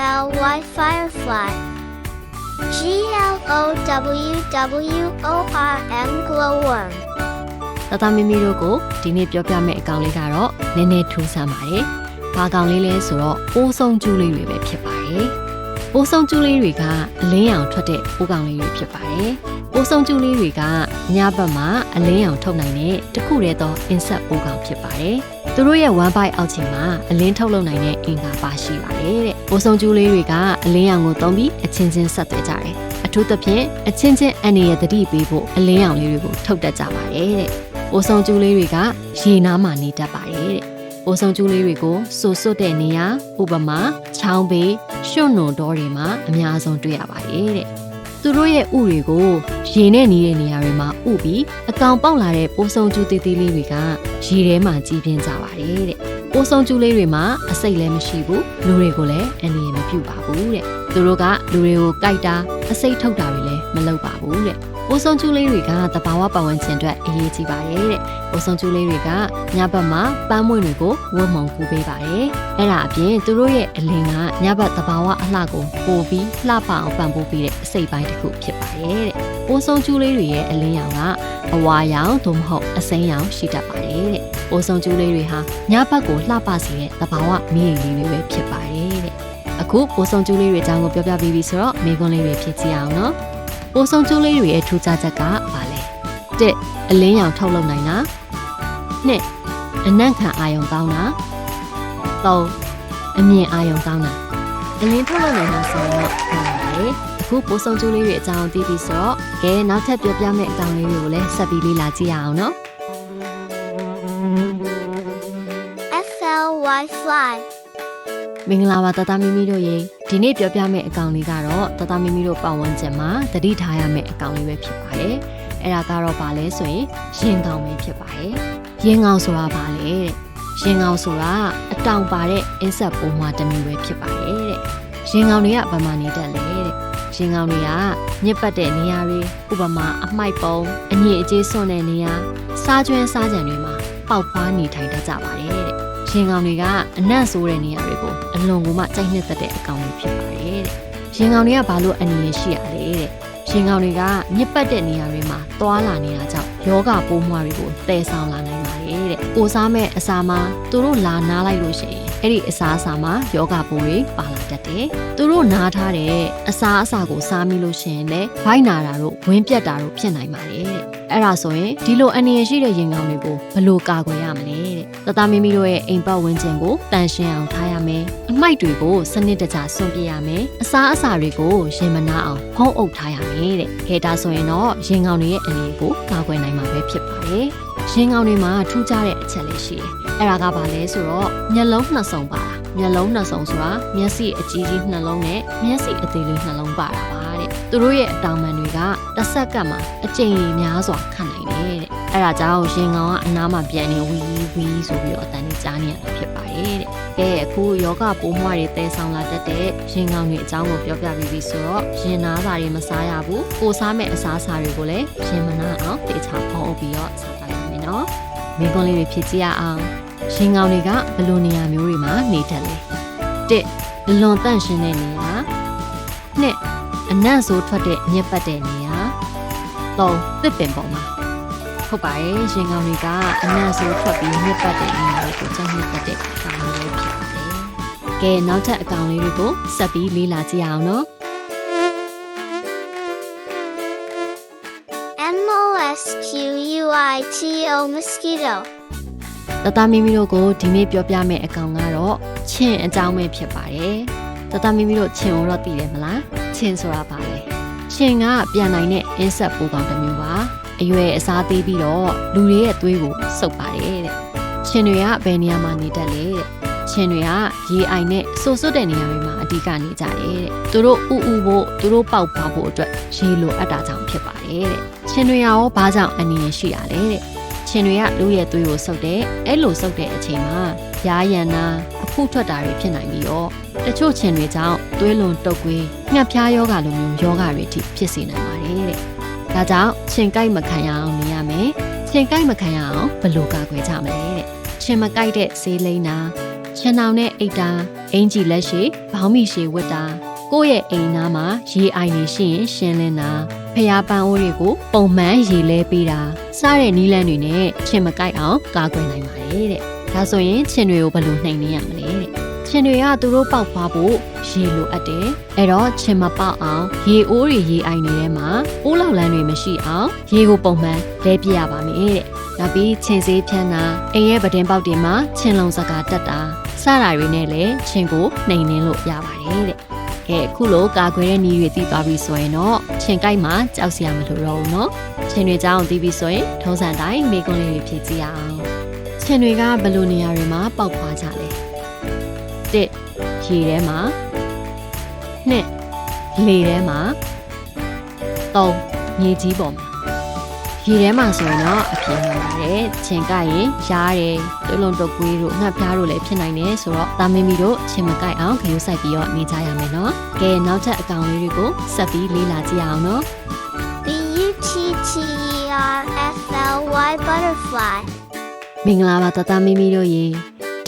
FLY Firefly G L O W W O R M Glowworm တသားမီမီတို့ကိုဒီနေ့ပြောပြမယ့်အကောင်လေးကတော့နည်းနည်းထူးဆန်းပါတယ်။ဘာကောင်လေးလဲဆိုတော့ပိုးဆုံးကျူးလေးတွေပဲဖြစ်ပါတယ်။ပိုးဆုံးကျူးလေးတွေကအလင်းရောင်ထွက်တဲ့ပိုးကောင်လေးတွေဖြစ်ပါတယ်။ပိုးဆုံးကျူးလေးတွေကညဘက်မှာအလင်းရောင်ထုတ်နိုင်တဲ့တစ်ခုတည်းသော insect ပိုးကောင်ဖြစ်ပါတယ်။သူတို့ရဲ့ one bite အောက်ခြေမှာအလင်းထုတ်လုပ်နိုင်တဲ့အင်္ဂါပါရှိပါတယ်တဲ့။ ပိုးဆုံးကျူးလေးတွေကအလင်းရောင်ကိုသုံးပြီးအချင်းချင်းဆက်သွယ်ကြတယ်။အထူးသဖြင့်အချင်းချင်းအန်ရရဲ့တတိပေးဖို့အလင်းရောင်လေးတွေကိုထုတ်တတ်ကြပါတယ်တဲ့။ပိုးဆုံးကျူးလေးတွေကရေနားမှာနေတတ်ပါတယ်တဲ့။ပိုးဆုံးကျူးလေးတွေကိုစိုစွတ်တဲ့နေရာဥပမာချောင်းဘေးရွှွန့်နွန်တော်တွေမှာအများဆုံးတွေ့ရပါတယ်တဲ့။သူတို့ရဲ့ဥတွေကိုရေနဲ့နေတဲ့နေရာတွေမှာဥပြီးအကောင်ပေါက်လာတဲ့ပိုးဆုံးကျူးသေးသေးလေးတွေကရေထဲမှာကြီးပြင်းကြပါတယ်တဲ့။ ပိုးဆုံးကျူးလေးတွေမှာအစိတ်လည်းမရှိဘူးလူတွေကိုလည်းအန္တရာယ်မပြုပါဘူးတဲ့။သူတို့ကလူတွေကိုကြိုက်တာအစိတ်ထုတ်တာတွေလည်းမလုပ်ပါဘူးတဲ့။ပိုးဆုံးကျူးလေးတွေကတဘာဝပတ်ဝန်းကျင်အတွက်အရေးကြီးပါတယ်တဲ့။ပိုးဆုံးကျူးလေးတွေကညဘက်မှာပန်းမွင့်တွေကိုဝတ်မုံကူပေးပါတယ်။အဲ့ဒါအပြင်သူတို့ရဲ့အလင်းကညဘက်တဘာဝအလှကိုပို့ပြီးလှပအောင်ပံ့ပိုးပေးတဲ့အစိတ်ပိုင်းတစ်ခုဖြစ်ပါတယ်တဲ့။ ပိုးဆုံးကျူးလေးတွေရဲ့အလင်းရောင်ကအဝါရောင်သို့မဟုတ်အစိမ်းရောင်ရှိတတ်ပါတယ်တဲ့။ပိုးဆုံးကျူးလေးတွေဟာညဘက်ကိုလှပစေတဲ့တဘာဝမီးရည်လေးတွေပဲဖြစ်ပါတယ်တဲ့။အခုပိုးဆုံးကျူးလေးတွေအကြောင်းကိုပြောပြပေးပြီဆိုတော့မိကွန်းလေးတွေဖြစ်ကြည့်အောင်နော်။ပိုးဆုံးကျိုးလေးတွေရဲ့ထူးခြားချက်ကဘာလဲတစ်အလင်းရောင်ထုတ်လုပ်နိုင်တာနှစ်အနံ့ခံအာယုံကောင်းတာသုံးအမြင်အာယုံကောင်းတာအလင်းထုတ်လုပ်နိုင်တာဆိုတော့ဟုတ်ပါတယ် အခုပိုးဆုံးကျိုးလေးတွေအကြောင်းသိပြီဆိုတော့ကဲနောက်ထပ်ပြောပြမယ့်အကြောင်းလေးတွေကိုလည်းဆက်ပြီးလေ့လာကြည့်ရအောင်နော် FLY Fly မင်္ဂလာပါတတမီမီတို့ရေဒီနေ့ပြောပြမယ့်အကောင်လေးကတော့တတမီမီတို့ပတ်ဝန်းကျင်မှာတတိထားရမယ့်အကောင်လေးပဲဖြစ်ပါတယ်အဲ့ဒါကတော့ဘာလဲဆိုရင်ရင်ကောင်ပဲဖြစ်ပါတယ်ရင်ကောင်ဆိုတာဘာလဲတဲ့ရင်ကောင်ဆိုတာအတောင်ပါတဲ့ insect ပိုးမွားတစ်မျိုးပဲဖြစ်ပါတယ်တဲ့ရင်ကောင်တွေကဘာမှနေတတ်လဲတဲ့ ရင်ကောင်တွေကညစ်ပတ်တဲ့နေရာတွေဥပမာအမိုက်ပုံအညစ်အကြေးစွန့်တဲ့နေရာစားကျွမ်းစားကြံတွေမှာပေါက်ဖွားနေထိုင်တတ်ကြပါတယ်တဲ့ရင်ကောင်တွေကအနံ့ဆိုးတဲ့နေရာတွေကိုအလွန်ကိုမှကြိုက်နှစ်သက်တဲ့အကောင်တွေဖြစ်ပါတယ်တဲ့။ရင်ကောင်တွေကဘာလို့အန္တရာယ်ရှိရလဲတဲ့။ရင်ကောင်တွေကမြစ်ပတ်တဲ့နေရာတွေမှာသွာလာနေတာကြောင့် ယောဂပိုးမွှားတွေကိုတည်ဆောင်လာနိုင်ပါတယ်တဲ့။ကိုစားမဲ့အစာမှာသူတို့လာနားလိုက်လို့ရှိရင်အဲ့ဒီအစာအစာမှာယောဂပိုးတွေပါလာတတ်တယ်။သူတို့နားထားတဲ့အစာအစာကိုစားမိလို့ရှိရင်လည်းဗိုက်နာတာတို့ဝင်းပြတ်တာတို့ဖြစ်နိုင်ပါတယ်တဲ့။အဲ့ဒါဆိုရင်ဒီလိုအန္တရာယ်ရှိတဲ့ရင်ကောင်တွေကိုဘယ်လိုကာကွယ်ရမလဲ တဲ့။တသားမီမီတို့ရဲ့အိမ်ပတ်ဝန်းကျင်ကိုတန်ရှင်းအောင်ထားရမယ်။အမိုက်တွေကိုစနစ်တကျစွန့်ပစ်ရမယ်။အစားအစာတွေကိုရင်မနာအောင်ဖုံးအုပ်ထားရမယ်တဲ့။ခဲတာဆိုရင်တော့ရင်ကောင်တွေရဲ့အန္တရာယ်ကိုကာကွယ်နိုင်မှာပဲဖြစ်ပါတယ်။ရင်ကောင်တွေမှာထူးခြားတဲ့အချက်လေးရှိတယ်။အဲ့ဒါကဘာလဲဆိုတော့မျက်လုံးနှစ်စုံပါတာ။မျက်လုံးနှစ်စုံဆိုတာမျက်စိအကြီးကြီးနှလုံးနဲ့မျက်စိအသေးလေးနှလုံးပါတာပါတဲ့။သူတို့ရဲ့အတောင်ပံတွေကတစ်ဆက်ကမှအကြိမ်ကြီးများစွာခံနိုင်တယ်တဲ့။ အဲ့ဒါကြောင့်ရင်ကောင်ကအနားမှာပြန်နေဝီဝီဆိုပြီးတော့အတန်ကြီးကြားနေရတာဖြစ်ပါတယ်တဲ့။ကဲအခုယောဂပိုးမွှားတွေတဲဆောင်လာတတ်တဲ့ရင်ကောင်တွေအကြောင်းကိုပြောပြပြီးပြီဆိုတော့ရင်နာစာတွေမစားရဘူး။ကိုစားမဲ့အစားအစာတွေကိုလည်းရင်မနာအောင်တေချာဖုံးအုပ်ပြီးတော့စားကြရမယ်နော်။မိကွန်းလေးတွေဖြစ်ကြရအောင်။ရင်ကောင်တွေကဘယ်လိုနေရာမျိုးတွေမှာနေတတ်လဲ။တစ်လွန်တန့်ရှင်းတဲ့နေရာ။နှစ်အနံ့ဆိုးထွက်တဲ့ညက်ပတ်တဲ့နေရာ။သုံးတစ်ပင်ပေါ်မှာ ဟုတ်ပါရဲ့ရင်ကောင်တွေကအနံ့ဆိုးထွက်ပြီးညက်ပတ်တဲ့နေရာတွေကိုကျညက်ပတ်တဲ့ကောင်တွေပဲဖြစ်ပါတယ်။ကဲနောက်ထပ်အကောင်လေးတွေကိုဆက်ပြီးလေ့လာကြည့်အောင်နော် M O S Q U I T O Mosquito တတမီမီတို့ကိုဒီနေ့ပြောပြမယ့်အကောင်ကတော့ချင်းအကြောင်းပဲဖြစ်ပါတယ်တတမီမီတို့ချင်းကိုတော့သိတယ်မလားချင်းဆိုတာဘာလဲချင်းကပြန်နိုင်တဲ့ insect ပိုးကောင်တစ်မျိုးပါ အရွယ်အစားသေးပြီးတော့လူတွေရဲ့သွေးကိုစုပ်ပါတယ်တဲ့ချင်းတွေကဘယ်နေရာမှာနေတတ်လဲတဲ့ချင်းတွေကရေအိုင်နဲ့ဆူဆွတ်တဲ့နေရာတွေမှာအဓိကနေကြတယ်တဲ့သူတို့ဥဥဖို့သူတို့ပေါက်ပွားဖို့အတွက်ရေလိုအပ်တာကြောင့်ဖြစ်ပါတယ်တဲ့ချင်းတွေရောဘာကြောင့်အန္တရာယ်ရှိရလဲတဲ့ချင်းတွေကလူရဲ့သွေးကိုစုပ်တယ်အဲ့လိုစုပ်တဲ့အချိန်မှာရာရန်နာအဖုထွက်တာတွေဖြစ်နိုင်ပြီးတော့တချို့ချင်းတွေကြောင့်သွေးလွန်တုပ်ကွေးငှက်ဖျားယောဂလိုမျိုးယောဂတွေအထိဖြစ်စေနိုင်ပါတယ်တဲ့ ဒါကြောင့်ချင်းကိုက်မခံရအောင်နေရမယ်ချင်းကိုက်မခံရအောင်ဘယ်လိုကာကွယ်ကြမလဲတဲ့ချင်းမကိုက်တဲ့ဆေးလိမ့်တာချင်းအောင်နဲ့အိတ်တာအင်ကြီးလက်ရှိဘောင်းမီရှည်ဝတ်တာကိုယ့်ရဲ့အိမ်သားမှာရေအိုင်နေရှိရင်ရှင်းလင်းတာဖျားပန်းအိုးတွေကိုပုံမှန်ရေလဲပေးတာစားတဲ့နီးလန်းတွေနဲ့ချင်မကိုက်အောင်ကာကွယ်နိုင်ပါတယ်တဲ့ဒါဆိုရင်ချင်တွေကိုဘယ်လိုနှိမ်နင်းရမလဲတဲ့ ချင်တွေကသူတို့ပေါက်ဖွားဖို့ရေလိုအပ်တယ်အဲ့တော့ချင်မပေါက်အောင်ရေအိုးတွေရေအိုင်တွေထဲမှာအိုးလောက်လန်းတွေမရှိအောင်ရေကိုပုံမှန်လဲပြရပါမယ်တဲ့နောက်ပြီးချင်စေးဖြန်းတာအိမ်ရဲ့ပဒင်းပေါက်တွေမှာချင်လုံးစကားတက်တာစတာတွေနဲ့လည်းချင်ကိုနှိမ်နင်းလို့ရပါတယ်တဲ့ကဲအခုလိုကာကွယ်တဲ့နည်းတွေသိသွားပြီဆိုရင်တော့ချင်ကိုက်မှာကြောက်စရာမလိုတော့ဘူးเนาะချင်တွေကြောင်းသိပြီဆိုရင်ထုံးစံတိုင်းမိကွန်းလေးတွေဖြည့်ကြည့်အောင်ချင်တွေကဘယ်လိုနေရာတွေမှာပေါက်ဖွားကြလဲ တစ်ရေထဲမှာနှစ်လေထဲမှာသုံးမြေကြီးပေါ်မှာရေထဲမှာဆိုရင်တော့အပြင်းလာပါတယ်ချင်ကိုက်ရင်ရားတယ်တွလုံးတုပ်ကွေးတို့ငှက်ပြားတို့လည်းဖြစ်နိုင်တယ်ဆိုတော့တာမင်းမီတို့ချင်မကိုက်အောင်ခရုစိုက်ပြီးတော့နေကြရမယ်နော်ကဲနောက်ထပ်အကောင်လေးတွေကိုဆက်ပြီးလေ့လာကြည့်အောင်နော် B U T T E R F L Y butterfly. မင်္ဂလာပါတတမီမီတို့ရေ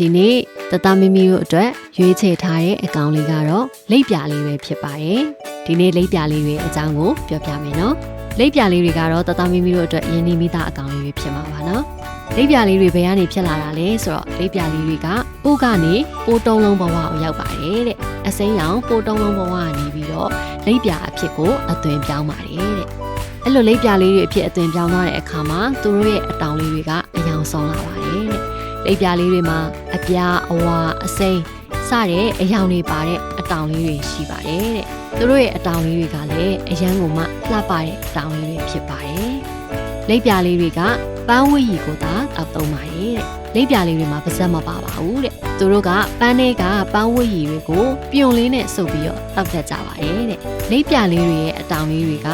ဒီနေ့တတမီမီတို့အတွက်ရွေးချယ်ထားတဲ့အကောင်လေးကတော့လိပ်ပြာလေးပဲဖြစ်ပါတယ်ဒီနေ့လိပ်ပြာလေးတွေအကြောင်းကိုပြောပြမယ်နော်လိပ်ပြာလေးတွေကတော့တတမီမီတို့အတွက်ရင်းနှီးမိသားအကောင်လေးတွေဖြစ်မှာပါနော်လိပ်ပြာလေးတွေဘယ်ကနေဖြစ်လာတာလဲဆိုတော့လိပ်ပြာလေးတွေကပိုးကနေပိုးတုံးလုံးဘဝကိုရောက်ပါတယ်တဲ့အစိမ်းရောင်ပိုးတုံးလုံးဘဝကနေပြီးတော့လိပ်ပြာအဖြစ်ကိုအသွင်ပြောင်းပါတယ်တဲ့အဲ့လိုလိပ်ပြလေးတွေအဖြစ်အသွင်ပြောင်းသွားတဲ့အခါမှာသူတို့ရဲ့အတောင်လေးတွေကအယောင်ဆောင်လာပါတယ်တဲ့ လိပ်ပြလေးတွေမှာအပြားအဝါအစိမ်းစတဲ့အယောင်တွေပါတဲ့အတောင်လေးတွေရှိပါတယ်တဲ့သူတို့ရဲ့အတောင်လေးတွေကလည်းအရန်ကိုမှလှပတဲ့အတောင်လေးတွေဖြစ်ပါတယ်လိပ်ပြလေးတွေကပန်းဝတ်ရီကိုသာတောက်သုံးပါတယ်တဲ့လိပ်ပြလေးတွေမှာပါဇက်မပါပါဘူးတဲ့သူတို့ကပန်းတွေကပန်းဝတ်ရီတွေကိုပြုံလေးနဲ့စုပ်ပြီးတော့တောက်တတ်ကြပါတယ်တဲ့လိပ်ပြလေးတွေရဲ့အတောင်လေးတွေက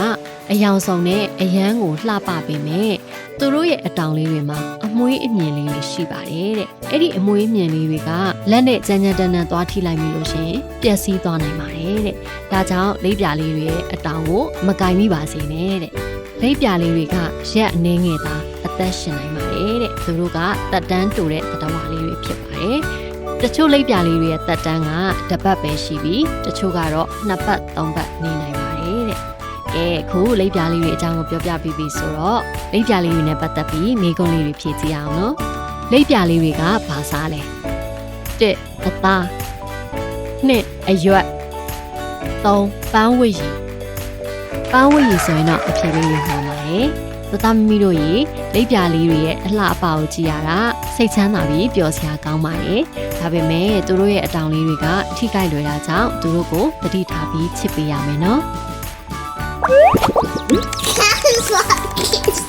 အယောင်ဆောင်တဲ့အရန်ကိုလှပပေမဲ့သူတို့ရဲ့အတောင်လေးတွေမှာအမွှေးအမြင်လေးတွေရှိပါတယ်တဲ့အဲ့ဒီအမွှေးအမြင်လေးတွေကလက်နဲ့ကြမ်းကြမ်းတန်းတန်းသွားထိလိုက်ပြီလို့ရှရင်ပျက်စီးသွားနိုင်ပါတယ်တဲ့ဒါကြောင့်လိပ်ပြလေးတွေရဲ့အတောင်ကိုမကင်မိပါစေနဲ့တဲ့လိပ်ပြလေးတွေကရက်အနှင်းငယ်သာအသက်ရှင်နိုင်ပါတယ်တဲ့သူတို့ကတက်တန်းတူတဲ့တတဝါလေးတွေဖြစ်ပါတယ်တချို့လိပ်ပြလေးတွေရဲ့တက်တန်းကတစ်ပတ်ပဲရှိပြီးတချို့ကတော့နှစ်ပတ်သုံးပတ်နေနိုင်ပါတယ်တဲ့ ကဲအခုလိပ်ပြားလေးတွေအကြောင်းကိုပြောပြပြီးပြီဆိုတော့လိပ်ပြားလေးတွေနဲ့ပတ်သက်ပြီးမိကုံးလေးတွေဖြည့်ကြည့်အောင်နော်လိပ်ပြားလေးတွေကဘာစားလဲတစ်အသားနှစ်အရွက်သုံးပန်းဝတ်ရီပန်းဝတ်ရီဆိုရင်တော့အဖြေလေးတွေဟောပါတယ်သတမမီတို့ရေလိပ်ပြားလေးတွေရဲ့အလှအပကိုကြည့်ရတာစိတ်ချမ်းသာပြီးပျော်စရာကောင်းပါတယ်ဒါပေမဲ့သူတို့ရဲ့အတောင်လေးတွေကထိခိုက်လွယ်တာကြောင့်သူတို့ကိုတတိထားပြီးချစ်ပေးရမယ်နော် That is lucky.